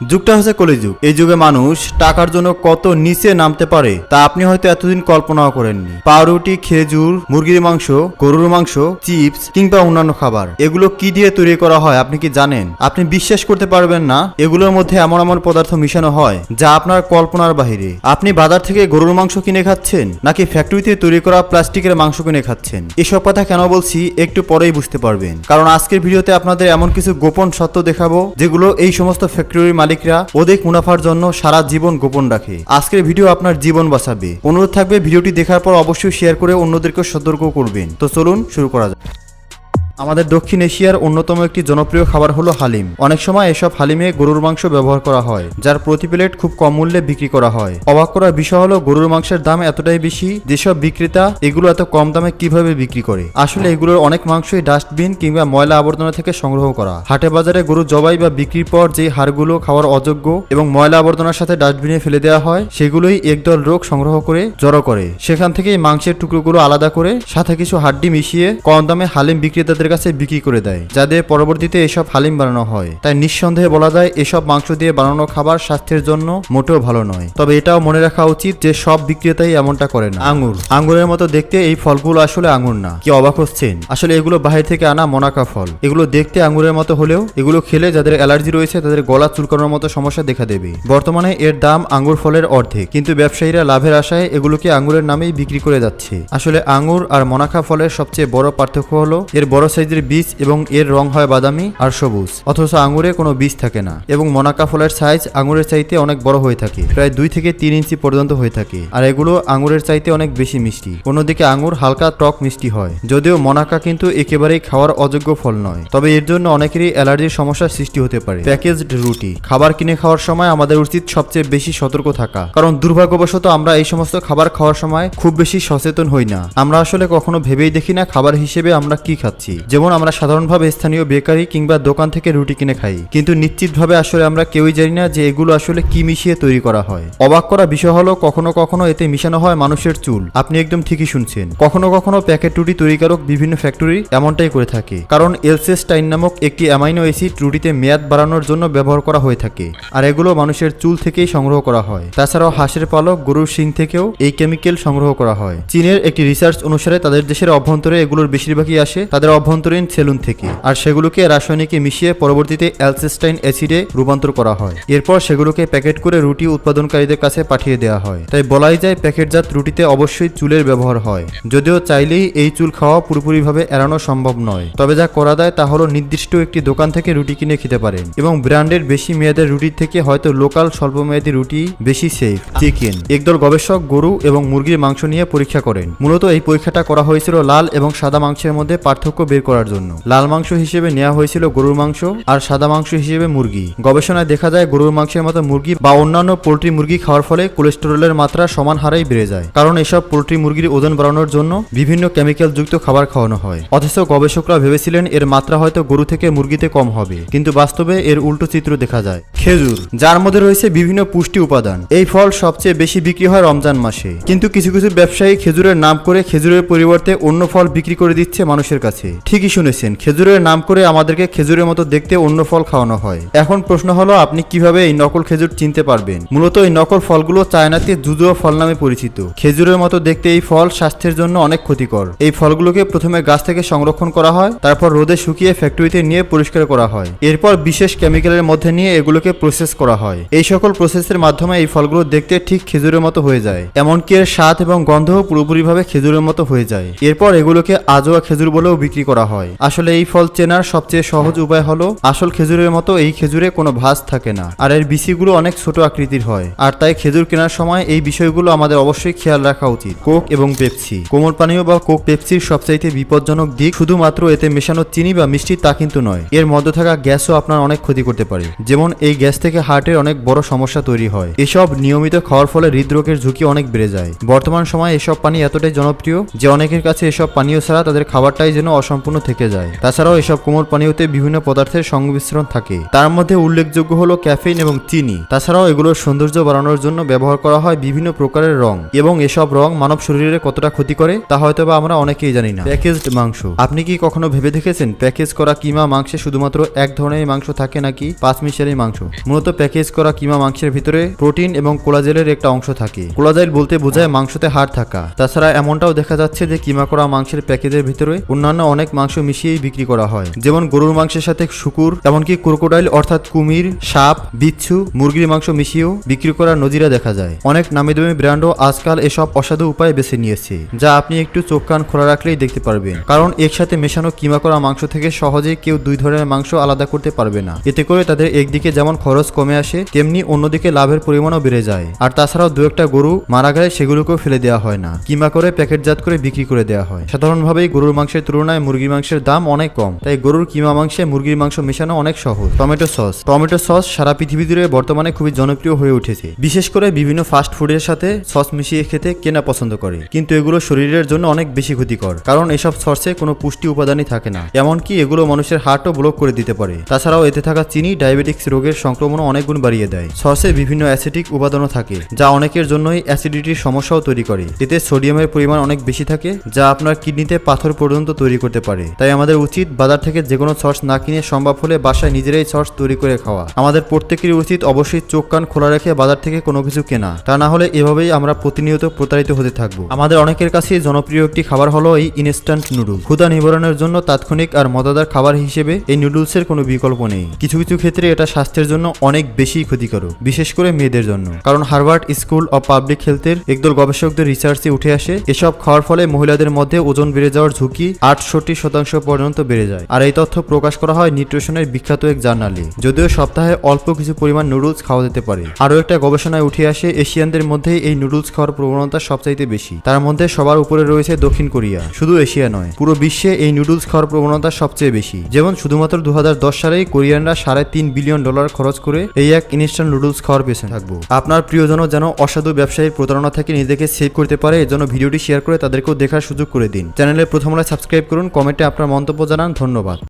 যুগটা হচ্ছে কলিযুগ। এই যুগে মানুষ টাকার জন্য কত নিচে নামতে পারে, তা আপনি হয়তো এতদিন কল্পনাও করেননি। পাউরুটি, খেজুর, মুরগির মাংস, গরুর মাংস, চিপস কিংবা অন্যান্য খাবার, এগুলো কি দিয়ে তৈরি করা হয় আপনি কি জানেন? আপনি বিশ্বাস করতে পারবেন না, এগুলোর মধ্যে এমন এমন পদার্থ মিশানো হয়, যা আপনার কল্পনার বাহিরে। আপনি বাজার থেকে গরুর মাংস কিনে খাচ্ছেন, নাকি ফ্যাক্টরিতে তৈরি করা প্লাস্টিকের মাংস কিনে খাচ্ছেন? এসব কথা কেন বলছি, একটু পরেই বুঝতে পারবেন। কারণ আজকের ভিডিওতে আপনাদের এমন কিছু গোপন সত্য দেখাবো, যেগুলো এই সমস্ত ফ্যাক্টরির মালিকরা অধিক মুনাফার জন্য সারা জীবন গোপন রাখে। আজকের ভিডিও আপনার জীবন বাঁচাবে। অনুরোধ থাকবে, ভিডিওটি দেখার পর অবশ্যই শেয়ার করে অন্যদেরকে সতর্ক করবেন। তো চলুন, শুরু করা যাক। আমাদের দক্ষিণ এশিয়ার অন্যতম একটি জনপ্রিয় খাবার হলো হালিম। অনেক সময় এসব হালিমে গরুর মাংস ব্যবহার করা হয়, যার প্রতি প্লেট খুব কম মূল্যে বিক্রি করা হয়। অবাক করার বিষয় হলো, গরুর মাংসের দাম এতটাই বেশি, যেসব বিক্রেতা এগুলো এত কম দামে কীভাবে বিক্রি করে? আসলে এগুলোর অনেক মাংসই ডাস্টবিন কিংবা ময়লা আবর্জনা থেকে সংগ্রহ করা। হাটে বাজারে গরু জবাই বা বিক্রির পর যে হাড়গুলো খাওয়ার অযোগ্য এবং ময়লা আবর্জনার সাথে ডাস্টবিনে ফেলে দেওয়া হয়, সেগুলোই একদল রোগ সংগ্রহ করে, জড়ো করে। সেখান থেকেই মাংসের টুকরোগুলো আলাদা করে, সাথে কিছু হাড্ডি মিশিয়ে কম দামে হালিম বিক্রেতাদের কাছে বিক্রি করে দেয়, যাদের পরবর্তীতে এসব হালিম বানানো হয়। তাই নিঃসন্দেহে বলা যায়, এসব মাংস দিয়ে বানানো খাবার স্বাস্থ্যের জন্য মোটেও ভালো নয়। তবে এটাও মনে রাখা উচিত যে সব বিক্রেতাই এমনটা করে না। আঙ্গুর। আঙ্গুরের মতো দেখতে এই ফলগুলো আসলে আঙ্গুর না। কি অবাক হচ্ছেন? আসলে এগুলো বাহির থেকে আনা মনাকা ফল। এগুলো দেখতে আঙ্গুরের মতো হলেও এগুলো খেলে যাদের অ্যালার্জি রয়েছে, তাদের গলা চুলকানোর মতো সমস্যা দেখা দেবে। বর্তমানে এর দাম আঙ্গুর ফলের অর্ধেক, কিন্তু ব্যবসায়ীরা লাভের আশায় এগুলোকে আঙ্গুরের নামেই বিক্রি করে যাচ্ছে। আসলে আঙ্গুর আর মনাকা ফলের সবচেয়ে বড় পার্থক্য হলো, এর বড় সাইজের বীজ এবং এর রং হয় বাদামি আর সবুজ। অথচ আঙ্গুরে কোনো বীজ থাকে না এবং মনাকা ফলের সাইজ আঙ্গুরের চাইতে অনেক বড় হয়ে থাকে, প্রায় দুই থেকে তিন ইঞ্চি পর্যন্ত হয়ে থাকে। আর এগুলো আঙ্গুরের চাইতে অনেক বেশি মিষ্টি। অন্যদিকে আঙ্গুর হালকা টক মিষ্টি হয়, যদিও মনাকা কিন্তু একেবারেই খাওয়ার অযোগ্য ফল নয়। তবে এর জন্য অনেকেরই অ্যালার্জির সমস্যার সৃষ্টি হতে পারে। প্যাকেজড রুটি, খাবার কিনে খাওয়ার সময় আমাদের উচিত সবচেয়ে বেশি সতর্ক থাকা। কারণ দুর্ভাগ্যবশত আমরা এই সমস্ত খাবার খাওয়ার সময় খুব বেশি সচেতন হই না। আমরা আসলে কখনো ভেবেই দেখি না খাবার হিসেবে আমরা কি খাচ্ছি। যেমন আমরা সাধারণভাবে স্থানীয় বেকারি কিংবা দোকান থেকে রুটি কিনে খাই, কিন্তু নিশ্চিতভাবে আসলে আমরা কেউই জানি না যে এগুলো আসলে কি মিশিয়ে তৈরি করা হয়। অবাক করা বিষয় হলো, কখনো কখনো এতে মিশানো হয় মানুষের চুল। আপনি একদম ঠিকই শুনছেন। কখনো কখনো প্যাকেট রুটি তৈরিকারক বিভিন্ন ফ্যাক্টরি এমনটাই করে থাকে। কারণ এলসেস্টাইন নামক একটি অ্যামাইনো অ্যাসিড রুটিতে মেয়াদ বাড়ানোর জন্য ব্যবহার করা হয়ে থাকে, আর এগুলো মানুষের চুল থেকেই সংগ্রহ করা হয়। তাছাড়াও হাঁসের পালক, গরুর শিং থেকেও এই কেমিক্যাল সংগ্রহ করা হয়। চীনের একটি রিসার্চ অনুসারে তাদের দেশের অভ্যন্তরে এগুলোর বেশিরভাগই আসে, তাদের অভ্যন্তরীণ সেলুন থেকে, আর সেগুলোকে রাসায়নিকে মিশিয়ে পরবর্তীতে অ্যালসেস্টাইন অ্যাসিডে রূপান্তর করা হয়। এরপর সেগুলোকে প্যাকেট করে রুটি উৎপাদনকারীদের কাছে পাঠিয়ে দেওয়া হয়। তাই বলাই যায় প্যাকেটজাত রুটিতে অবশ্যই চুলের ব্যবহার হয়। যদিও চাইলেই এই চুল খাওয়া পুরোপুরিভাবে এড়ানো সম্ভব নয়। তবে যা করা যায় তা হলো নির্দিষ্ট একটি দোকান থেকে রুটি কিনে খেতে পারেন এবং ব্র্যান্ডের বেশি মেয়াদের রুটির থেকে হয়তো লোকাল স্বল্প স্বল্পমেয়াদী রুটি বেশি সেফ চিকেন, একদল গবেষক গরু এবং মুরগির মাংস নিয়ে পরীক্ষা করেন। মূলত এই পরীক্ষাটা করা হয়েছিল লাল এবং সাদা মাংসের মধ্যে পার্থক্য বের করার জন্য। লাল মাংস হিসেবে নেওয়া হয়েছিল গরুর মাংস আর সাদা মাংস হিসেবে মুরগি। গবেষণায় দেখা যায় গরুর মাংসের মতো মুরগি বা অন্যান্য পোলট্রি মুরগি খাওয়ার ফলে কোলেস্টেরলের মাত্রা সমান হারেই বেড়ে যায়। কারণ এসব পোলট্রি মুরগির ওজন বাড়ানোর জন্য বিভিন্ন কেমিক্যাল যুক্ত খাবার খাওয়ানো হয়। অথচ গবেষকরা ভেবেছিলেন এর মাত্রা হয়তো গরু থেকে মুরগিতে কম হবে। কিন্তু বাস্তবে এর উল্টো চিত্র দেখা যায়। খেজুর, যার মধ্যে রয়েছে বিভিন্ন পুষ্টি উপাদান। এই ফল সবচেয়ে বেশি বিক্রি হয় রমজান মাসে। কিন্তু কিছু কিছু ব্যবসায়ী খেজুরের নাম করে খেজুরের পরিবর্তে অন্য ফল বিক্রি করে দিচ্ছে মানুষের কাছে। ঠিকই শুনেছেন, খেজুরের নাম করে আমাদেরকে খেজুরের মতো দেখতে অন্য ফল খাওয়ানো হয়। এখন প্রশ্ন হলো, আপনি কীভাবে এই নকল খেজুর চিনতে পারবেন? মূলত এই নকল ফলগুলো চায়নাতে জুজুয়া ফল নামে পরিচিত। খেজুরের মতো দেখতে এই ফল স্বাস্থ্যের জন্য অনেক ক্ষতিকর। এই ফলগুলোকে প্রথমে গাছ থেকে সংরক্ষণ করা হয়, তারপর রোদে শুকিয়ে ফ্যাক্টরিতে নিয়ে পরিষ্কার করা হয়। এরপর বিশেষ কেমিক্যালের মধ্যে নিয়ে এগুলোকে প্রসেস করা হয়। এই সকল প্রসেসের মাধ্যমে এই ফলগুলো দেখতে ঠিক খেজুরের মতো হয়ে যায়, এমনকি এর স্বাদ এবং গন্ধও পুরোপুরিভাবে খেজুরের মতো হয়ে যায়। এরপর এগুলোকে আজোয়া খেজুর বলেও বিক্রি করা হয়। আসলে এই ফল চেনার সবচেয়ে সহজ উপায় হলো, আসল খেজুরের মতো এই খেজুরে কোনো ভাঁজ থাকে না। আর এর বিচিগুলো অনেক ছোট আকৃতির হয়। আর তাই খেজুর কেনার সময় এই বিষয়গুলো আমাদের অবশ্যই খেয়াল রাখা উচিত। কোক এবং পেপসি। কোমল পানীয় বা কোক পেপসির সবচাইতে বিপজ্জনক দিক শুধুমাত্র এতে মেশানো চিনি বা মিষ্টি তা কিন্তু নয়। এর মধ্যে থাকা গ্যাসও আপনার অনেক ক্ষতি করতে পারে। যেমন এই গ্যাস থেকে হার্টের অনেক বড় সমস্যা তৈরি হয়। এসব নিয়মিত খাওয়ার ফলে হৃদরোগের ঝুঁকি অনেক বেড়ে যায়। বর্তমান সময়ে এসব পানি এতটাই জনপ্রিয় যে অনেকের কাছে এসব পানীয় ছাড়া তাদের খাবারটাই যেন অসম্পূর্ণ সম্পূর্ণ থেকে যায়। তাছাড়াও এসব কোমল পানীয়তে বিভিন্ন পদার্থের সংমিশ্রণ থাকে। তার মধ্যে উল্লেখযোগ্য হলো ক্যাফেইন এবং চিনি। তাছাড়াও এগুলোর সৌন্দর্য বাড়ানোর জন্য ব্যবহার করা হয় বিভিন্ন প্রকারের রং। এবং এসব রং মানব শরীরে কতটা ক্ষতি করে, তা হয়তো বা আমরা অনেকেই জানি না। প্যাকেজড মাংস। আপনি কি কখনো ভেবে দেখেছেন প্যাকেজ করা কিমা মাংসে শুধুমাত্র এক ধরনের মাংস থাকে নাকি পাঁচ মিশালি মাংস? মূলত প্যাকেজ করা কিমা মাংসের ভিতরে প্রোটিন এবং কোলাজেলের একটা অংশ থাকে। কোলাজেল বলতে বোঝায় মাংসতে হাড় থাকা। তাছাড়া এমনটাও দেখা যাচ্ছে যে কিমা করা মাংসের প্যাকেজের ভিতরে অন্যান্য অনেক মাংস মিশিয়েই বিক্রি করা হয়। যেমন গরুর মাংসের সাথে শুকুর, এমনকি ক্রোকোডাইল অর্থাৎ কুমির, সাপ, বিচ্ছু, মুরগির মাংস মিশিয়েও বিক্রি করার নজিরা দেখা যায়। অনেক নামি দামি ব্র্যান্ডও আজকাল এসব অসাধু উপায় বেছে নিয়েছে, যা আপনি একটু চোখ কান খোলা রাখলেই দেখতে পারবেন। কারণ একসাথে মেশানো কিমা করা মাংস থেকে সহজেই কেউ দুই ধরনের মাংস আলাদা করতে পারবে না। এতে করে তাদের একদিকে যেমন খরচ কমে আসে, তেমনি অন্যদিকে লাভের পরিমাণও বেড়ে যায়। আর তাছাড়াও দু একটা গরু মারা গেলে সেগুলোকেও ফেলে দেওয়া হয় না। কিমা করে প্যাকেটজাত করে বিক্রি করে দেওয়া হয়। সাধারণভাবেই গরুর মাংসের তুলনায় মাংসের দাম অনেক কম, তাই গরুর কিমা মাংসে মুরগির মাংস মেশানো অনেক সহজ। Tomato sauce. টমেটো সস সারা পৃথিবী জুড়ে বর্তমানে খুবই জনপ্রিয় হয়ে উঠেছে। বিশেষ করে বিভিন্ন ফাস্ট ফুডের সাথে সস মিশিয়ে খেতে কেনা পছন্দ করে। কিন্তু এগুলো শরীরের জন্য অনেক বেশি ক্ষতিকর, কারণ এসব সসে কোনো পুষ্টি উপাদানই থাকে না। এমনকি এগুলো মানুষের হার্টও ব্লক করে দিতে পারে। তাছাড়াও এতে থাকা চিনি, ডায়াবেটিক্স রোগের সংক্রমণও অনেক গুণ বাড়িয়ে দেয়। সসে বিভিন্ন অ্যাসিডিক উপাদানও থাকে, যা অনেকের জন্যই অ্যাসিডিটির সমস্যাও তৈরি করে। এতে সোডিয়ামের পরিমাণ অনেক বেশি থাকে, যা আপনার কিডনিতে পাথর পর্যন্ত তৈরি করতে পারে। তাই আমাদের উচিত বাজার থেকে যে কোনো সস না কিনে সম্ভব হলে বাসায় নিজেরাই সস তৈরি করে খাওয়া। আমাদের প্রত্যেকেরই উচিত অবশ্যই চোখ কান খোলা রেখে বাজার থেকে কোনো কিছু কেনা। তা না হলে এভাবেই আমরা প্রতিনিয়ত প্রতারিত হতে থাকব। আমাদের অনেকের কাছে জনপ্রিয় একটি খাবার হলো এই ইনস্ট্যান্ট নুডলস ক্ষুধা নিবারণের জন্য তাৎক্ষণিক আর মজাদার খাবার হিসেবে এই নুডলসের কোনো বিকল্প নেই। কিছু কিছু ক্ষেত্রে এটা স্বাস্থ্যের জন্য অনেক বেশি ক্ষতিকারক, বিশেষ করে মেয়েদের জন্য। কারণ হার্ভার্ড স্কুল অব পাবলিক হেলথের একদল গবেষকদের রিসার্চে উঠে আসে, এসব খাওয়ার ফলে মহিলাদের মধ্যে ওজন বেড়ে যাওয়ার ঝুঁকি আটষট্টি শতাংশ পর্যন্ত বেড়ে যায়। আর এই তথ্য প্রকাশ করা হয় নিউট্রিশনের বিখ্যাত এক জার্নালে, যদিও সপ্তাহে অল্প কিছু পরিমাণ নুডলস খাওয়া যেতে পারে। আরও একটা গবেষণায় উঠে আসে, এশিয়ানদের মধ্যে এই নুডলস খাওয়ার প্রবণতা সবচাইতে বেশি। তার মধ্যে সবার উপরে রয়েছে দক্ষিণ কোরিয়া, শুধু এশিয়া নয়, পুরো বিশ্বে এই নুডলস খাওয়ার প্রবণতা সবচেয়ে বেশি। যেমন শুধুমাত্র দু সালেই কোরিয়ানরা সাড়ে তিন বিলিয়ন ডলার খরচ করে এই এক ইনস্ট্যান্ট নুডলস খাওয়ার পেছনে থাকব। আপনার প্রিয়জন যেন অসাধু ব্যবসায়ীর প্রতারণা থেকে নিজেকে সেভ করতে পারে এজন্য ভিডিওটি শেয়ার করে তাদেরকেও দেখার সুযোগ করে দিন। চ্যানেলের প্রথম সাবস্ক্রাইব করুন কমেন্টে আপনার মন্তব্য জানান ধন্যবাদ।